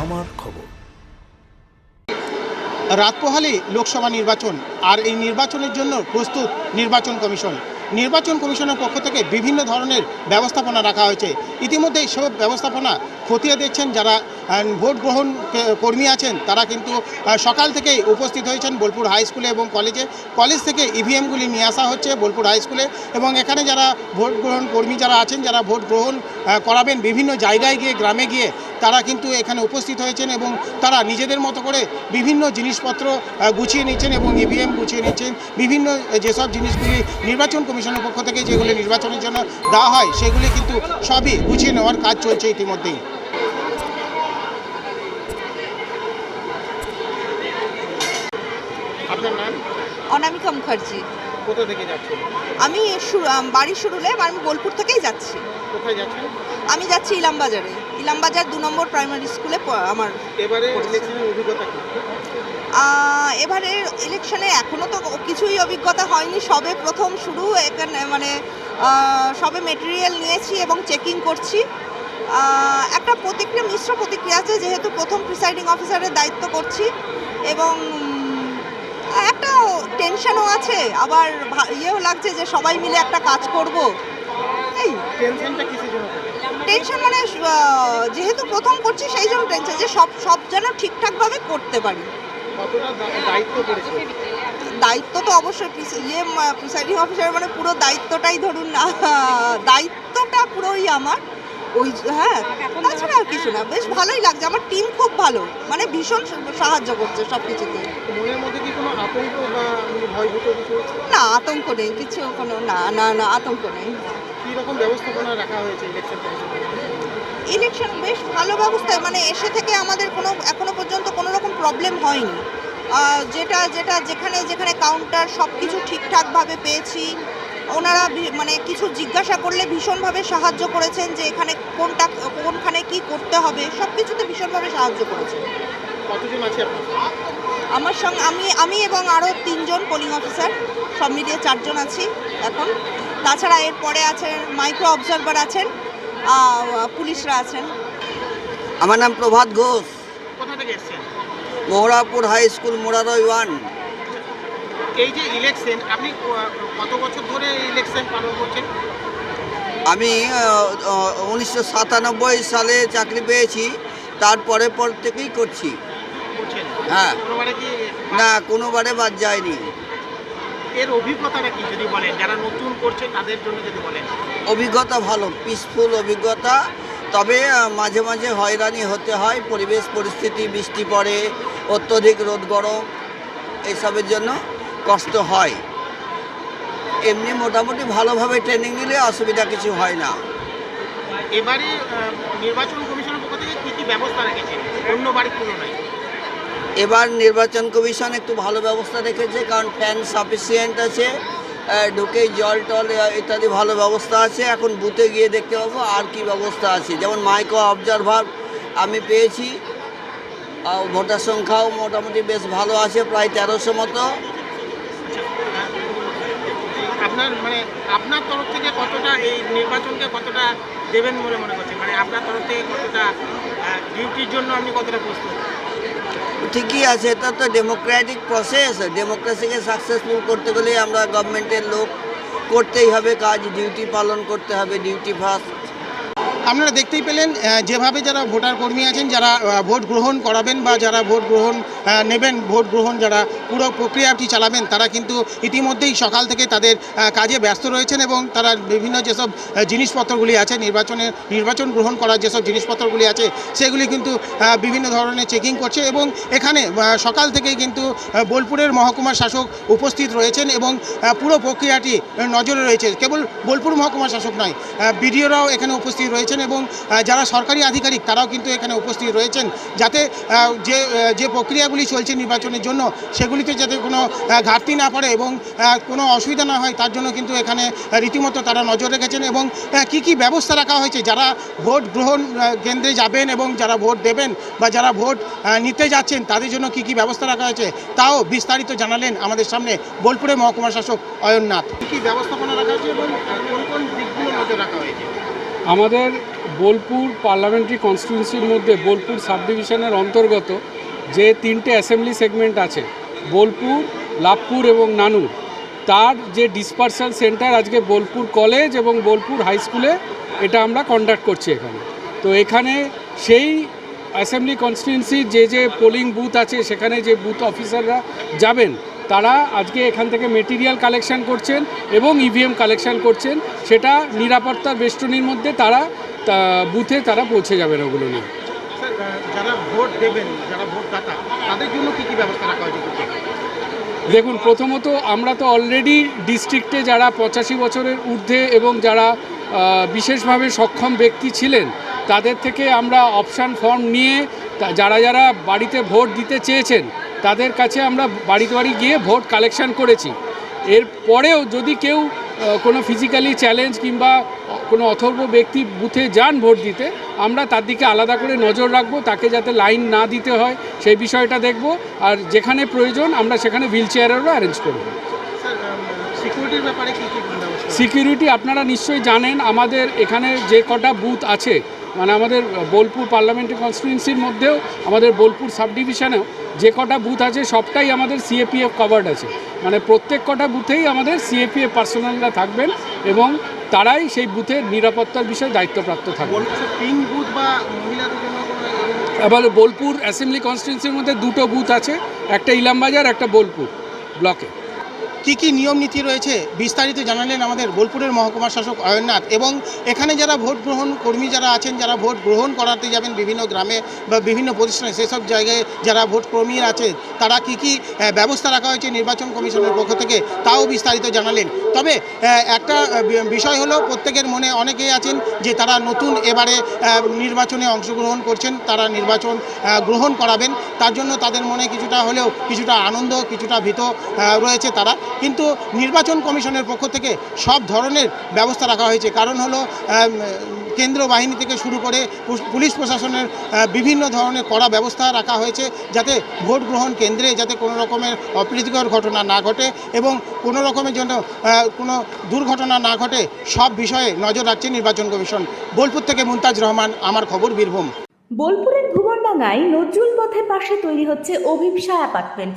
আমার খবর। রাত পোহালে লোকসভা নির্বাচন আর এই নির্বাচনের জন্য প্রস্তুত নির্বাচন কমিশন। নির্বাচন কমিশনের পক্ষ থেকে বিভিন্ন ধরনের ব্যবস্থাপনা রাখা হয়েছে। ইতিমধ্যে সব ব্যবস্থাপনা খতিয়ে দেখছেন যারা ভোট গ্রহণ কর্মী আছেন, তারা কিন্তু সকাল থেকেই উপস্থিত হয়েছেন বোলপুর হাই স্কুলে এবং কলেজে। কলেজ থেকে ইভিএমগুলি নিয়ে আসা হচ্ছে বোলপুর হাই স্কুলে এবং এখানে যারা ভোট গ্রহণ কর্মী যারা আছেন, যারা ভোট গ্রহণ করাবেন বিভিন্ন জায়গায় গিয়ে, গ্রামে গিয়ে, তারা কিন্তু এখানে উপস্থিত হয়েছেন এবং তারা নিজেদের মতো করে বিভিন্ন জিনিসপত্র গুছিয়ে নিচ্ছেন এবং ইভিএম গুছিয়ে নিচ্ছেন। বিভিন্ন যেসব জিনিসগুলি নির্বাচন কমিশনের পক্ষ থেকে যেগুলি নির্বাচনের জন্য দেওয়া হয়, সেগুলি কিন্তু সবই গুছিয়ে নেওয়ার কাজ চলছে ইতিমধ্যেই। অনামিকা মুখার্জি। কোথা থেকে যাচ্ছেন? আমি বাড়ি শুরুলে আমি বোলপুর থেকেই যাচ্ছি। কোথায় যাচ্ছেন? আমি যাচ্ছি ইলামবাজারে। ইলামবাজার দু নম্বর প্রাইমারি স্কুলে আমার এবারে ইলেকশনের অভিজ্ঞতা কি? এবারের ইলেকশনে এখনও তো কিছুই অভিজ্ঞতা হয়নি। সবে প্রথম শুরু এখানে মানে সবে মেটেরিয়াল নিয়েছি এবং চেকিং করছি। একটা প্রতিক্রিয়া মিশ্র প্রতিক্রিয়া আছে যেহেতু প্রথম প্রিসাইডিং অফিসারের দায়িত্ব করছি এবং টেনশনও আছে আবার ইয়েও লাগছে যে সবাই মিলে একটা কাজ করব। এই টেনশনটা কিসের জন্য টেনশন মানে যেহেতু প্রথম করছি সেই জন্য টেনশন যে সব সব যেন ঠিকঠাকভাবে করতে পারি। দায়িত্ব তো অবশ্যই ইয়ে প্রিসাইডিং অফিসার মানে পুরো দায়িত্বটাই ধরুন না দায়িত্বটা পুরোই আমার। ওই হ্যাঁ তাছাড়া আর না বেশ ভালোই লাগছে। আমার টিম খুব ভালো। মানে ভীষণ সাহায্য করছে সব কিছুতে মনের মধ্যে কি কোনো আতঙ্ক বা ভয়ভীত কিছু? হচ্ছে না আতঙ্ক নেই। কিছু কোনো না না না আতঙ্ক নেই। কী রকম ব্যবস্থাপনা রাখা হয়েছে ইলেকশন ইলেকশন বেশ ভালো ব্যবস্থা। মানে এসে থেকে আমাদের কোনো এখনও পর্যন্ত কোনো রকম প্রবলেম হয়নি। যেটা যেটা যেখানে যেখানে কাউন্টার সব কিছু ঠিকঠাকভাবে পেয়েছি। ওনারা ভি- মানে কিছু জিজ্ঞাসা করলে ভীষণভাবে সাহায্য করেছেন যে এখানে কোনটা কোনখানে কি করতে হবে সব কিছুতে ভীষণভাবে সাহায্য করেছেন কতজন আছে আপনার আমার সঙ্গে আমি আমি এবং আরও তিনজন পোলিং অফিসার সব মিলিয়ে চারজন আছি এখন। তাছাড়া এরপরে আছেন মাইক্রো অবজারভার আছেন পুলিশরা আছেন। আমার নাম প্রভাত ঘোষ। কোথা থেকে এসেছেন? মোহরাপুর হাই স্কুল মোরারই ওয়ান। এই যে ইলেকশন আপনি কত বছর ধরে ইলেকশন পালন করছেন? আমি উনিশশো সাতানব্বই সালে চাকরি পেয়েছি তারপরে পর থেকেই করছি হ্যাঁ। না কোনোবারে বাদ যায়নি। এর অভিজ্ঞতাটা কি যদি বলেন? যারা নতুন করছে তাদের জন্য যদি বলেন। অভিজ্ঞতা ভালো পিসফুল অভিজ্ঞতা। তবে মাঝে মাঝে হয়রানি হতে হয় পরিবেশ পরিস্থিতি বৃষ্টি পড়ে অত্যধিক রোদ গরম এইসবের জন্য। কষ্ট হয়। এমনি মোটামুটি ভালোভাবে ট্রেনিং নিলে অসুবিধা কিছু হয় না। এবারে নির্বাচন কমিশনের পক্ষ থেকে কি কি ব্যবস্থা রেখেছে অন্য বাড়ির তুলনায়। এবার নির্বাচন কমিশন একটু ভালো ব্যবস্থা রেখেছে কারণ ফ্যান সাফিসিয়েন্ট আছে ঢুকে জল টল ইত্যাদি ভালো ব্যবস্থা আছে। এখন বুথে গিয়ে দেখতে পাবো আর কি ব্যবস্থা আছে। যেমন মাইক্রো অবজারভার আমি পেয়েছি। ভোটার সংখ্যাও মোটামুটি বেশ ভালো আছে প্রায় তেরোশো মতো। আপনার মানে আপনার তরফ থেকে কতটা এই নির্বাচনকে কতটা দেবেন বলে মনে করছেন? মানে আপনার তরফ থেকে কতটা ডিউটির জন্য আপনি কতটা প্রস্তুত? ঠিকই আছে, এটা তো ডেমোক্রেটিক প্রসেস ডেমোক্রেসিকে সাকসেসফুল করতে গেলে আমরা গভর্নমেন্টের লোক করতেই হবে কাজ ডিউটি পালন করতে হবে ডিউটি ফার্স্ট আপনারা দেখতেই পেলেন যেভাবে যারা ভোটার কর্মী আছেন, যারা ভোট গ্রহণ করাবেন বা যারা ভোট গ্রহণ নেবেন, ভোট গ্রহণ যারা পুরো প্রক্রিয়াটি চালাবেন, তারা কিন্তু ইতিমধ্যেই সকাল থেকে তাদের কাজে ব্যস্ত রয়েছেন এবং তারা বিভিন্ন যেসব জিনিসপত্রগুলি আছে, নির্বাচনে, নির্বাচন গ্রহণ করার যেসব জিনিসপত্রগুলি আছে, সেগুলি কিন্তু বিভিন্ন ধরনের চেকিং করছে এবং এখানে সকাল থেকেই কিন্তু বোলপুরের মহকুমা শাসক উপস্থিত রয়েছেন এবং পুরো প্রক্রিয়াটি নজরে রয়েছে। কেবল বোলপুর মহকুমা শাসক নয় বিডিওরাও এখানে উপস্থিত রয়েছেন এবং যারা সরকারি আধিকারিক তারাও কিন্তু এখানে উপস্থিত রয়েছেন যাতে যে যে প্রক্রিয়াগুলি চলছে নির্বাচনের জন্য সেগুলিতে যাতে কোনো ঘাটতি না পড়ে এবং কোনো অসুবিধা না হয় তার জন্য কিন্তু এখানে রীতিমতো তারা নজর রেখেছেন এবং কি কি ব্যবস্থা রাখা হয়েছে যারা ভোট গ্রহণ কেন্দ্রে যাবেন এবং যারা ভোট দেবেন বা যারা ভোট নিতে যাচ্ছেন তাদের জন্য কি কি ব্যবস্থা রাখা হয়েছে তাও বিস্তারিত জানালেন আমাদের সামনে বোলপুরের মহকুমা শাসক অয়ননাথ। কি ব্যবস্থাপনা রাখা হয়েছে এবং কোন কোন দিকগুলো নজর রাখা হয়েছে? আমাদের বোলপুর পার্লামেন্টারি কনস্টিটিউন্সির মধ্যে বোলপুর সাব ডিভিশনের অন্তর্গত যে তিনটে অ্যাসেম্বলি সেগমেন্ট আছে, বোলপুর, লাভপুর এবং নানুর, তার যে ডিসপার্সাল সেন্টার আজকে বোলপুর কলেজ এবং বোলপুর হাই স্কুলে এটা আমরা কন্ডাক্ট করছি এখানে। তো এখানে সেই অ্যাসেম্বলি কনস্টিটিউন্সির যে যে পোলিং বুথ আছে, সেখানে যে বুথ অফিসাররা যাবেন তারা আজকে এখান থেকে মেটেরিয়াল কালেকশন করছেন এবং ইভিএম কালেকশন করছেন। সেটা নিরাপত্তার বেষ্টনীর মধ্যে তারা বুথে তারা পৌঁছে যাবেন ওগুলো নিয়ে। যারা ভোট দেবেন যারা ভোটদাতা তাদের জন্য কি কি ব্যবস্থা রাখা হয়েছে দেখুন প্রথমত আমরা তো অলরেডি ডিস্ট্রিক্টে যারা পঁচাশি বছরের ঊর্ধ্বে এবং যারা বিশেষভাবে সক্ষম ব্যক্তি ছিলেন তাদের থেকে আমরা অপশান ফর্ম নিয়ে যারা যারা বাড়িতে ভোট দিতে চেয়েছেন তাদের কাছে আমরা বাড়িতে বাড়ি গিয়ে ভোট কালেকশন করেছি। এর পরেও যদি কেউ কোনো ফিজিক্যালি চ্যালেঞ্জ কিংবা কোনো অথর্ব ব্যক্তি বুথে যান ভোট দিতে আমরা তার দিকে আলাদা করে নজর রাখব তাকে যাতে লাইন না দিতে হয় সেই বিষয়টা দেখব। আর যেখানে প্রয়োজন আমরা সেখানে হুইল চেয়ারেরও অ্যারেঞ্জ করব। স্যার সিকিউরিটির ব্যাপারে কি কি সিকিউরিটি আপনারা নিশ্চয়ই জানেন আমাদের এখানে যে কটা বুথ আছে মানে আমাদের বোলপুর পার্লামেন্টারি কনস্টিটিউন্সির মধ্যেও আমাদের বোলপুর সাব ডিভিশনেও যে কটা বুথ আছে সবটাই আমাদের সিএপিএফ কভার্ড আছে। মানে প্রত্যেক কটা বুথেই আমাদের সিএপিএফ পার্সোনালরা থাকবেন এবং তারাই সেই বুথের নিরাপত্তার বিষয়ে দায়িত্বপ্রাপ্ত থাকবেন। এবার বোলপুর অ্যাসেম্বলি কনস্টিটিউন্সির মধ্যে দুটো বুথ আছে একটা ইলামবাজার একটা বোলপুর ব্লকে কি কি নিয়ম নীতি রয়েছে বিস্তারিত জানালেন আমাদের বোলপুরের মহকুমা শাসক অয়ননাথ এবং এখানে যারা ভোট গ্রহণ কর্মী যারা আছেন, যারা ভোট গ্রহণ করাতে যাবেন বিভিন্ন গ্রামে বা বিভিন্ন প্রতিষ্ঠানে, সেসব জায়গায় যারা ভোট কর্মী আছে, তারা কি কি ব্যবস্থা রাখা হয়েছে নির্বাচন কমিশনের পক্ষ থেকে, তাও বিস্তারিত জানালেন। তবে একটা বিষয় হলো প্রত্যেকের মনে অনেকেই আছেন যে তারা নতুন এবারে নির্বাচনে অংশগ্রহণ করছেন, তারা নির্বাচন গ্রহণ করাবেন। তার জন্য তাদের মনে কিছুটা হলেও কিছুটা আনন্দ, কিছুটা ভীত রয়েছে তারা। কিন্তু নির্বাচন কমিশনের পক্ষ থেকে সব ধরনের ব্যবস্থা রাখা হয়েছে। কারণ হলো কেন্দ্র বাহিনী থেকে শুরু করে পুলিশ প্রশাসনের বিভিন্ন ধরনের কড়া ব্যবস্থা রাখা হয়েছে যাতে ভোট গ্রহণ কেন্দ্রে যাতে কোনো রকমের অপ্রীতিকর ঘটনা না ঘটে এবং কোনো রকমের জন্য কোনো দুর্ঘটনা না ঘটে সব বিষয়ে নজর রাখছে নির্বাচন কমিশন। বোলপুর থেকে মুমতাজ রহমান, আমার খবর, বীরভূম। বোলপুরের ভুবনডাঙ্গায় নজরুল পথের পাশে তৈরি হচ্ছে অভিপসা অ্যাপার্টমেন্ট।